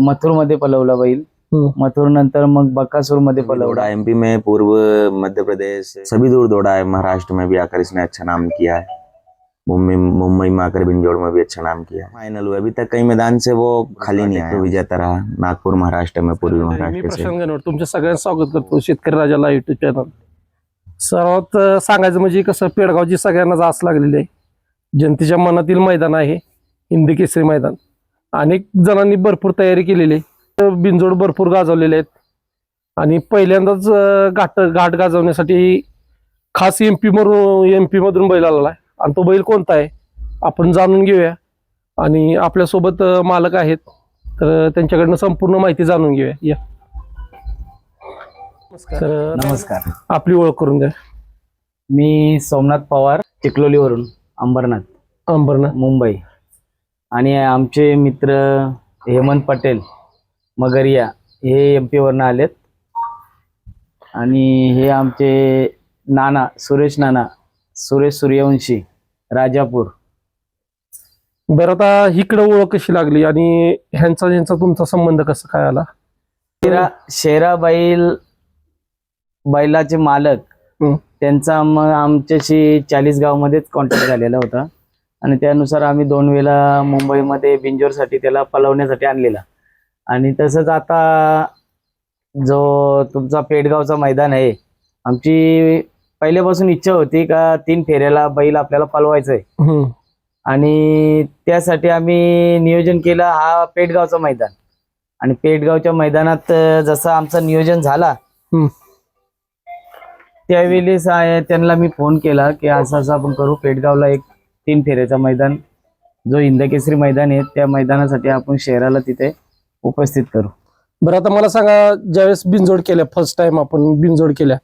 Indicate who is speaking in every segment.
Speaker 1: मथुरमध्ये पलवला बैल. मथुर नंतर मग बकासूरमध्ये
Speaker 2: दौड़ा
Speaker 1: पलवला
Speaker 2: एमपी में पूर्व मध्य प्रदेश सभी दूर दौड़ा है महाराष्ट्र में भी आकर इसने अच्छा नाम किया है। मुंबई मुंबई में आकर बिंजोड़ में भी अच्छा नाम किया फाइनल हुआ अभी तक कई मैदान से वो खाली नहीं आया। विजेता रहा। नागपुर महाराष्ट्र में पूर्वी
Speaker 3: मी
Speaker 2: महाराष्ट्र से।
Speaker 3: प्रशांत गणवट तुमच्या सगळ्यांचं स्वागत करतो शेतकरी राजाला युट्यूब चॅनल सर्वात अं, सांगायचं म्हणजे कसं पेडगावची सगळ्यांनाच आस लागलेली आहे. जनतेच्या मनातील मैदान आहे हिंदी केसरी मैदान. अनेक जणांनी भरपूर तयारी केलेली आहे. बिनजोड भरपूर गाजवलेले आहेत. आणि पहिल्यांदाच घाट घाट गाजवण्यासाठी खास एम पी मधून एम पी मधून बैल आलेला आहे. आणि तो बैल कोणता आहे आपण जाणून घेऊया. आणि आपल्यासोबत मालक आहेत. तर त्यांच्याकडनं संपूर्ण माहिती जाणून घेऊया. या. तर
Speaker 1: नमस्कार.
Speaker 3: आपली ओळख करून द्या.
Speaker 1: मी सोमनाथ पवार चिखलोलीवरून अंबरनाथ.
Speaker 3: अंबरनाथ.
Speaker 1: मुंबई. आणि आमचे मित्र हेमंत पटेल मगरिया हे एम पीवरनं आलेत. आणि हे आमचे नाना सुरेश नाना सुरेश सूर्यवंशी राजापूर.
Speaker 3: बरं आता इकडं ओळख कशी लागली आणि ह्यांचा ह्यांचा तुमचा संबंध कसा काय आला?
Speaker 1: शेरा शेरा बैल बैलाचे मालक.
Speaker 3: हं.
Speaker 1: त्यांचा मग आमच्याशी चाळीस गावमध्येच कॉन्टॅक्ट झालेला होता. आणि त्यानुसार आम्ही दोन वेळा मुंबईमध्ये बिंजोरसाठी त्याला पलवण्यासाठी आणलेला आणि तसंच आता जो तुमचा पेडगावचा मैदान आहे आमची पहिल्यापासून इच्छा होती का तीन फेऱ्याला बैल आपल्याला पलवायचं आहे. आणि त्यासाठी आम्ही नियोजन केलं हा पेडगावचा मैदान आणि पेडगावच्या मैदानात जसं आमचं नियोजन झाला. त्यावेळेस त्यांना मी फोन केला की असं असं आपण करू पेडगावला एक तीन फेऱ्याचा मैदान जो इंदकेसरी मैदान आहे त्या मैदानासाठी आपण शहराला तिथे उपस्थित करू.
Speaker 3: बरं आता मला सांगा ज्यावेळेस बिनजोड केल्या फर्स्ट टाइम आपण बिनजोड केल्या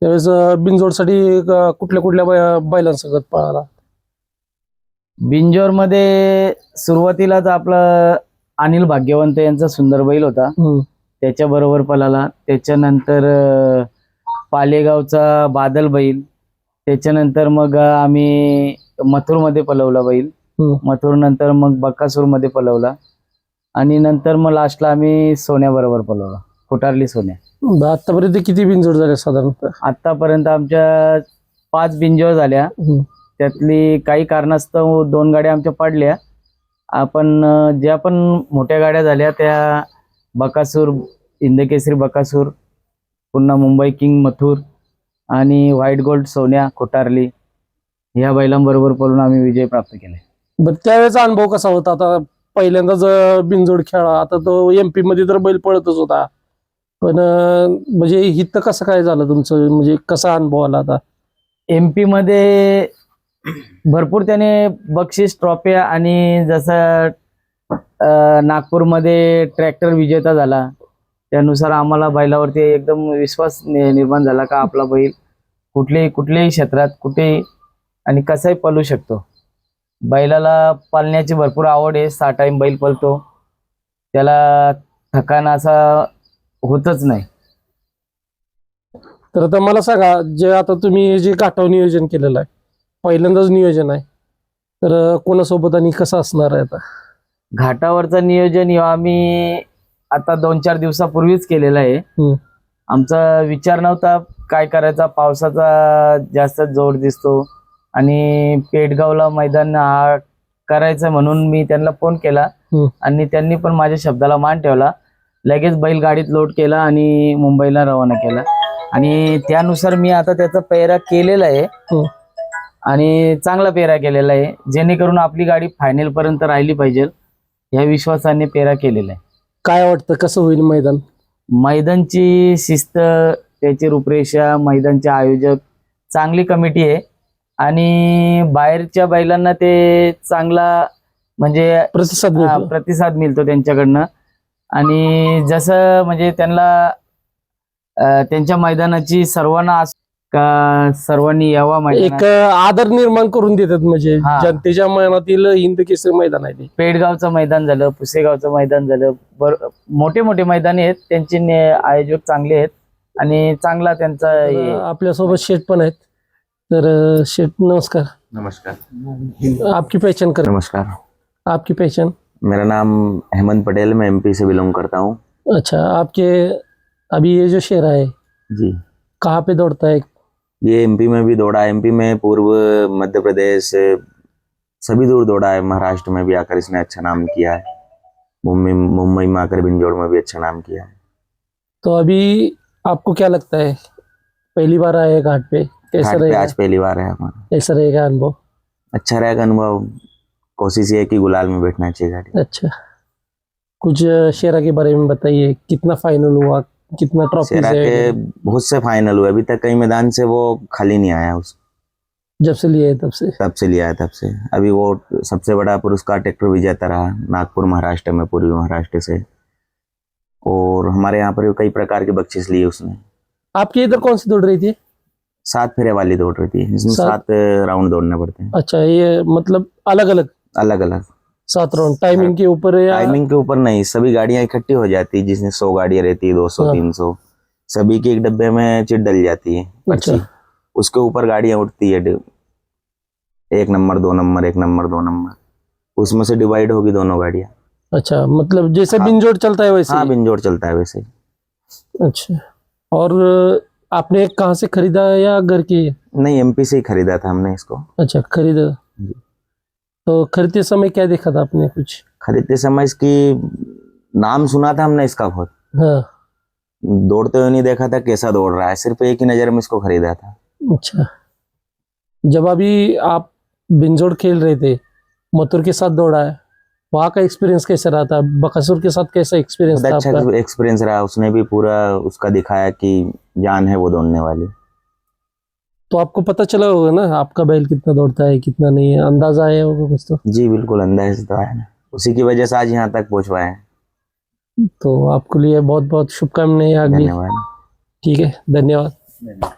Speaker 3: त्यावेळेस बिनजोडसाठी कुठल्या कुठल्या बै- बैलांसोबत पळाला?
Speaker 1: बिंजोरमध्ये सुरुवातीलाच आपलं अनिल भाग्यवंत यांचा सुंदर बैल होता.
Speaker 3: हम्म.
Speaker 1: त्याच्या बरोबर पळाला. त्याच्यानंतर अं, पालेगावचा बादल बैल. त्याच्यानंतर मग आम्ही मथुरमध्ये पलवला बैल.
Speaker 3: हम्म.
Speaker 1: मथुर नंतर मग बक्कासूरमध्ये पलवला. आणि नंतर मग लास्टला आम्ही सोन्याबरोबर पलवला. कोटारली सोन्या.
Speaker 3: आतापर्यंत किती बिनजोड झाले साधारणतः?
Speaker 1: आतापर्यंत आमच्या पाच बिंजोर झाल्या.
Speaker 3: हम्म.
Speaker 1: त्यातली काही कारणास्तव दोन गाड्या आमच्या पडल्या. आपण ज्या पण मोठ्या गाड्या झाल्या त्या बकासूर इंदकेसरी बकासूर पुन्हा मुंबई किंग मथुर आणि व्हाईट गोल्ड सोन्या कोटारली ह्या बैलांबरोबर पळून आम्ही विजय प्राप्त केले.
Speaker 3: बरं त्यावेळेचा अनुभव कसा होता? आता पहिल्यांदाच बिनजोड खेळा आता तो एमपी मध्ये तर बैल पळतच होता. पण म्हणजे हिथं कसं काय झालं तुमचं? म्हणजे कसा अनुभव आला आता?
Speaker 1: एम पी मध्ये भरपूर त्याने बक्षीस ट्रॉफ्या आणि जसं नागपूरमध्ये ट्रॅक्टर विजेता झाला. त्यानुसार आम्हाला बैलावरती एकदम विश्वास निर्माण झाला का आपला बैल कुठल्याही कुठल्याही क्षेत्रात कुठेही आणि कसाही पळू शकतो. बैलाला पालण्याची भरपूर आवड आहे. सहा टाइम बैल पळतो त्याला थकान असा होतच नाही.
Speaker 3: तर आता मला सांगा जे आता तुम्ही हे जे घाटाव नियोजन केलेलं आहे पहिल्यांदाच नियोजन आहे तर कोणासोबत आणि कसं असणार आहे आता?
Speaker 1: घाटावरचं नियोजन ह्यो आम्ही आता दोन चार दिवसापूर्वीच केलेलं आहे. आमचा विचार नव्हता काय करायचा? पावसाचा जास्त जोर दिसतो. आणि पेटगावला मैदान हा करायचं म्हणून मी त्यांना फोन केला. आणि त्यांनी पण माझ्या शब्दाला मान ठेवला. लगेच बैलगाडीत लोड केला आणि मुंबईला रवाना केला. आणि त्यानुसार मी आता त्याचा पेहरा केलेला आहे. आणि चांगला पेहरा केलेला आहे. जेणेकरून आपली गाडी फायनल पर्यंत राहिली पाहिजे. या विश्वासाने पेरा केलेला आहे.
Speaker 3: काय वाटतं कसं होईल मैदान?
Speaker 1: मैदानची शिस्त त्याची रूपरेषा मैदानचे आयोजक चांगली कमिटी आहे. आणि बाहेरच्या बैलांना ते चांगला म्हणजे
Speaker 3: प्रतिसाद
Speaker 1: हा,
Speaker 3: मिळतो.
Speaker 1: प्रतिसाद मिळतो त्यांच्याकडनं. आणि जसं म्हणजे त्यांना अं, त्यांच्या मैदानाची सर्वांना आस- का सर्वांनी यावा
Speaker 3: एक
Speaker 1: मैदानात
Speaker 3: आदर निर्माण करून देतात म्हणजे
Speaker 1: हा.
Speaker 3: जनतेच्या मनातील हिंद केसरी मैदान आहे ते.
Speaker 1: पेडगावचं मैदान झालं पुसेगावचं मैदान झालं. बर मोठे मोठे मैदानी आहेत. त्यांचे ने- आयोजक चांगले आहेत. आणि चांगला त्यांचा हे
Speaker 3: आपल्यासोबत शेठ पण आहेत. तर शेठ नमस्कार।
Speaker 2: नमस्कार।
Speaker 3: आपकी पहचान कर
Speaker 2: नमस्कार।
Speaker 3: आपकी पहचान?
Speaker 2: मेरा नाम हेमंत पटेल मैं एमपी से बिलोंग करता हूँ।
Speaker 3: अच्छा आपके अभी ये जो शेरा है
Speaker 2: जी।
Speaker 3: कहाँ पे दौड़ता है?
Speaker 2: ये एमपी में भी दौड़ा एमपी में पूर्व मध्य प्रदेश सभी दूर दौड़ा है। महाराष्ट्र में भी आकर इसने अच्छा नाम किया है। मुंबई मुंबई में आकर बिंजोड़ में भी अच्छा नाम किया है।
Speaker 3: तो अभी आपको क्या लगता है? पहली बार आए हैं घाट पे? कैसा रहेगा?
Speaker 2: आज पहली बार है हमारा।
Speaker 3: कैसा रहेगा अनुभव?
Speaker 2: अच्छा रहेगा अनुभव। कोशिश ये है कि गुलाल में बैठना चाहिए गाड़ी।
Speaker 3: अच्छा। कुछ शेरा के बारे में बताइए कितना फाइनल हुआ कितना ट्रॉफी
Speaker 2: शेरा के बहुत से फाइनल हुए। अभी तक कई मैदान से वो खाली नहीं आया उस
Speaker 3: जब से लिए तब से?
Speaker 2: तब से लिया है तब से। अभी वो सबसे बड़ा पुरस्कार ट्रैक्टर विजेता रहा नागपुर महाराष्ट्र में पूर्वी महाराष्ट्र से। और हमारे यहाँ पर कई प्रकार की बख्शिश ली उसने।
Speaker 3: आपके इधर कौन सी दौड़ रही थी?
Speaker 2: सात फेरे वाली दौड़ रही थी इसमें
Speaker 3: सात-
Speaker 2: राउंड दौड़ने पड़ते हैं।
Speaker 3: अच्छा ये मतलब अलग अलग
Speaker 2: अलग अलग
Speaker 3: सात राउंड टाइमिंग के ऊपर है या
Speaker 2: टाइमिंग के ऊपर नहीं सभी गाड़ियाँ इकट्ठी हो जाती है जिसमें सौ गाड़ियाँ रहती है दो सौ
Speaker 3: हाँ।
Speaker 2: तीन सौ। सभी के एक डब्बे में चिट डल जाती है
Speaker 3: अच्छा।
Speaker 2: उसके ऊपर गाड़ियाँ उठती है एक नंबर दो नंबर एक नंबर दो नंबर। उसमें से डिवाइड होगी दोनों गाड़ियाँ।
Speaker 3: अच्छा मतलब जैसे
Speaker 2: हाँ।
Speaker 3: बिंजोड़ चलता है वैसे
Speaker 2: हाँ
Speaker 3: ही?
Speaker 2: बिंजोड़ चलता है वैसे
Speaker 3: अच्छा। और आपने कहाँ से खरीदा या घर की?
Speaker 2: नहीं एमपी से ही खरीदा था हमने इसको।
Speaker 3: अच्छा खरीदा। तो खरीदते समय क्या देखा था आपने कुछ?
Speaker 2: खरीदते समय इसकी नाम सुना था हमने इसका बहुत।
Speaker 3: हाँ।
Speaker 2: दौड़ते हुए नहीं देखा था कैसा दौड़ रहा है सिर्फ़ एक ही नज़र में इसको खरीदा था।
Speaker 3: अच्छा। जब अभी आप बिंजोड़ खेल रहे थे मथुर के साथ दौड़ा है वहाँ का एक्सपीरियंस कैसा रहा था? बकासुर के साथ कैसा एक्सपीरियंस था
Speaker 2: अच्छा एक्सपीरियंस रहा उसने भी पूरा उसका दिखाया कि जान है वो दौड़ने वाली।
Speaker 3: तो आपको पता चला होगा ना आपका बैल कितना दौड़ता है कितना नहीं है अंदाज़ा आया होगा कुछ तो।
Speaker 2: जी बिल्कुल अंदाज़ा तो आया ना। उसी की वजह से आज यहाँ तक पहुँच पाए हैं।
Speaker 3: तो आपके लिए बहुत बहुत शुभकामनाएँ
Speaker 2: आगे।
Speaker 3: ठीक है धन्यवाद।